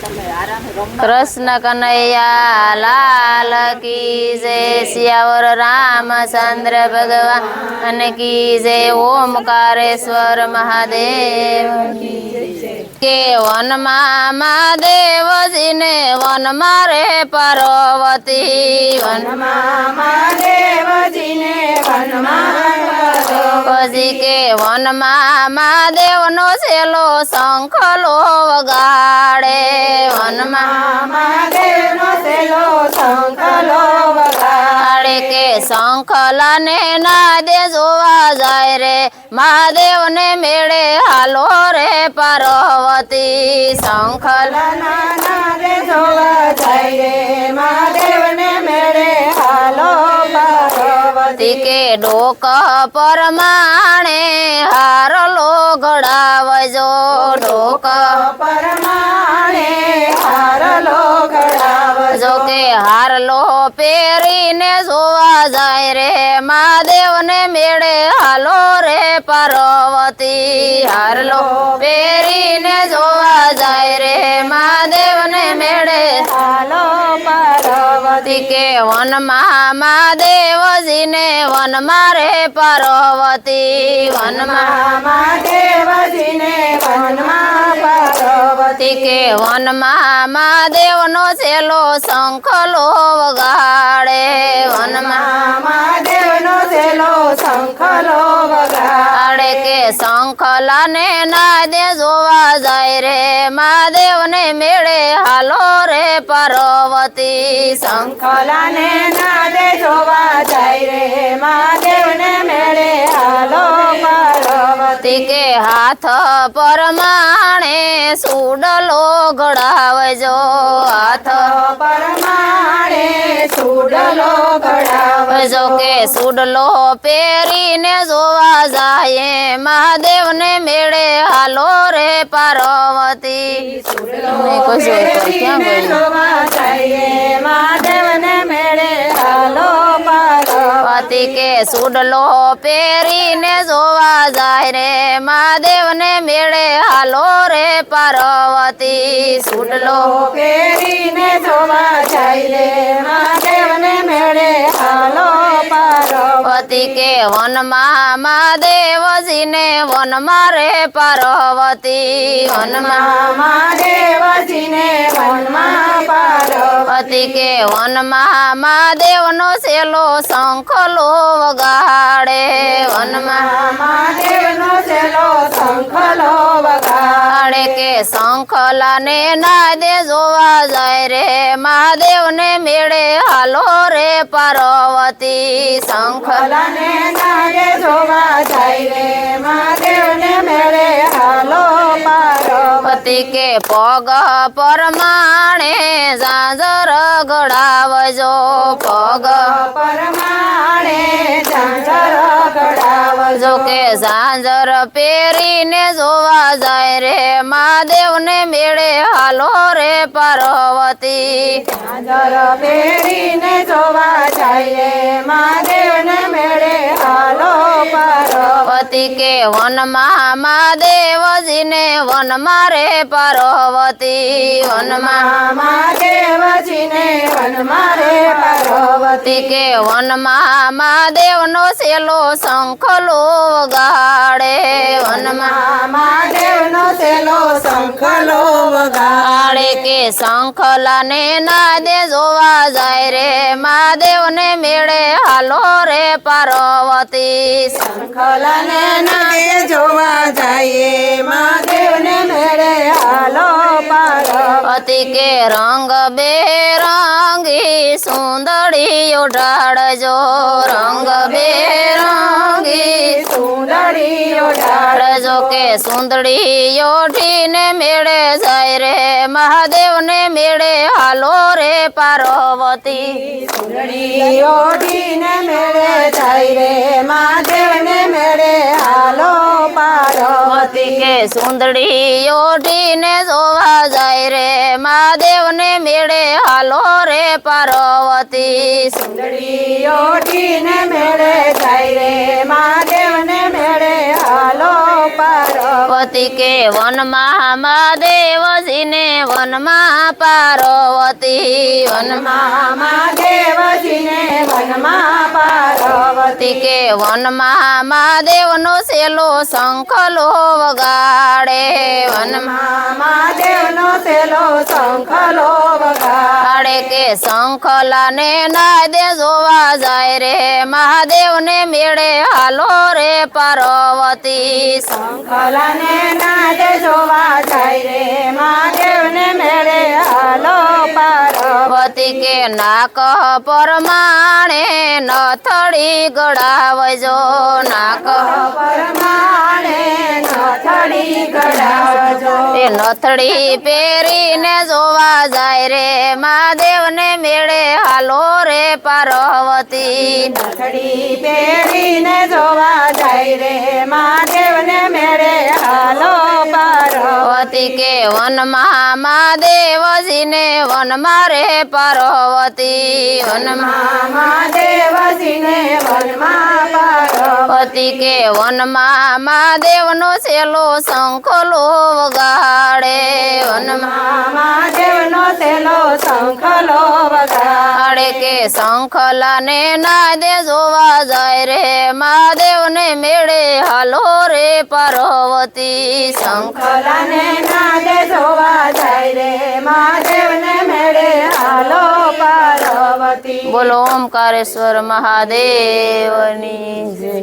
કૃષ્ણ કનૈયા લાલ કી જય શિયાવર રામચંદ્ર ભગવાન કી જય ઓમકારેશ્વર મહાદેવ. કે વનમાં મહાદેવજીને વનમાં રે પાર્વતી. વનમાં મહાદેવજીને વનમાં પછી કે વનમાં મહાદેવનો છેલ્લો શંખલો વગાડે. વનમાં મહાદેવનો સેલો શંખલો વગાડે. કે શંખલાને નાદે જોવા જાય રે. મહાદેવને મેળે હાલો રે પાર્વતી. શંખલા ના દે જોવા જાય રે. મહાદેવને મેળે હાલો પાર્વતી. કે ડોક પરમાણે હારલો ઘડાવજો ડોક પરમાણે હારલો કે હારલો પહેરીને જોવા જાય રે, મહાદેવને મેળે હાલો રે પાર્વતી. હારલો પહેરીને જોવા જાય રે, મહાદેવને મેળે હાલો પાર્વતી. કે વનમાં મહાદેવજીને વનમાં રે પાર્વતી. વનમાં મહાદેવજીને વનમાં કે વનમાં મહાદેવનો છેલો શંખલો વગાડે વનમાં મહાદેવનો સેલો શંખલો વગાડે કે શંખલાને નાદે જોવા જાય રે. મહાદેવને મેળે હાલો રે પાર્વતી. શંખ ના દે જોવા જાય રે. મહાદેવને કે હાથ પરમાણે સુડલો ઘડાવજો હાથ પરમાણે સુડલો ઘડાવજો કે સુડલો પહેરીને જોવા જાય મહાદેવને મેળે હાલો રે પાર્વતી. હોય તો ક્યાં પહેરીને પતિ કે સુડલો પહેરીને જોવા જાય રે. મહાદેવને મેળે હાલો રે પાર્વતી. સુડલો પહેરીને જોવા જાય રે. મહાદેવને મેળે હાલો પાર્વતી. કે વનમાં મહાદેવજીને વનમાં રે પાર્વતી. વનમાં મહાદેવજીને વનમાં પાર્વતી કે વનમાં મહાદેવનો છેલ્લો શંખલો વગાડે. વનમાં મહાદેવનો સેલો શંખલો વગાડે. કે શંખલાને નાદે જોવા જાય રે. મહાદેવને મેળે હાલો રે પાર્વતી. શંખલા ખલાને નાગે કે પગ પરમાણે ઝાંઝર ગડાવજો. પગ પરમાણે ઝાંઝર ગડાવજો. કે ઝાંઝર પહેરીને જોવા જાય રે, મહાદેવને મેળે હાલો રે પાર્વતી. ઝાંઝર પહેરીને જોવા જાય રે, મહાદેવને મેળે હાલો પાર્વતી કે વનમાં મહાદેવજીને વન મારે પાર્વતી. વનમાં મહાદેવજીને વન મારે પાર્વતી. કે વનમાં મહાદેવનો છેલ્લો શંખલો વગાડે. વનમાં મહાદેવનો સેલો શંખલો વગાડે કે શંખલાને નાદે જોવા જાય રે. મહાદેવને મેળે હાલો રે પાર્વતી. શંખલાને નાગે જોવા જાય મહાદેવને મેળે હાલો પાર્વતી. કે રંગ બેરંગી સુંદરીઓ ઢાળજો. રંગ બેરંગી ઢાળજો કે સુંદરીઓ ઢીને મેળે જાય રે મહાદેવને મેળે હાલો રે પાર્વતી. સુંદરીઓ ઢીને મેળે જાય રે મહાદેવને મેળે હાલો પાર્વતી. કે સુંદરીઓ ઢીને જોવા જાય રે મહાદેવને મેળે હાલો રે પાર્વતી. સુંદરીઓ ઢીને મેળે જાય રે મહાદેવને મેળે પાર્વતી કે વનમાં મહાદેવજીને વનમાં પાર્વતી, વનમાં મહાદેવજીને વનમાં પાર્વતી કે વનમાં મહાદેવનો સેલો શંખલો વગાડે, વનમાં મહાદેવનો સેલો શંખલો વગાડે. કાળે કે શંખલાને નાદે જોવા જાય રે. મહાદેવને મેળે હાલો રે પાર્વતી. શંખલાને નાદે જોવા જાય રે. મહાદેવને મેળે હાલો પાર્વતી. કે નાક પરમાણે નથડી ગળાવજો. નાક નથડી પહેરીને જોવા જાય રે. મહાદેવને મેળે હાલો રે પાર્વતી. નથડી પહેરીને જોવા જાય રે. મહાદેવને મેળે હાલો પાર્વતી કે વનમાં મહાદેવજીને વનમાં રે પાર્વતી. વનમાં મહાદેવજીને વનમાં પતિ કે વનમાં મહાદેવનો સેલો શંખલો વગાડે. વનમાં મહાદેવનો તેલો શંખલો વગાડે. કે શંખલાને નાદે જોવા જાય રે. મહાદેવને મેળે હાલો રે પાર્વતી. શંખ ના દે જોવા બોલો ઓમકારેશ્વર મહાદેવની જય.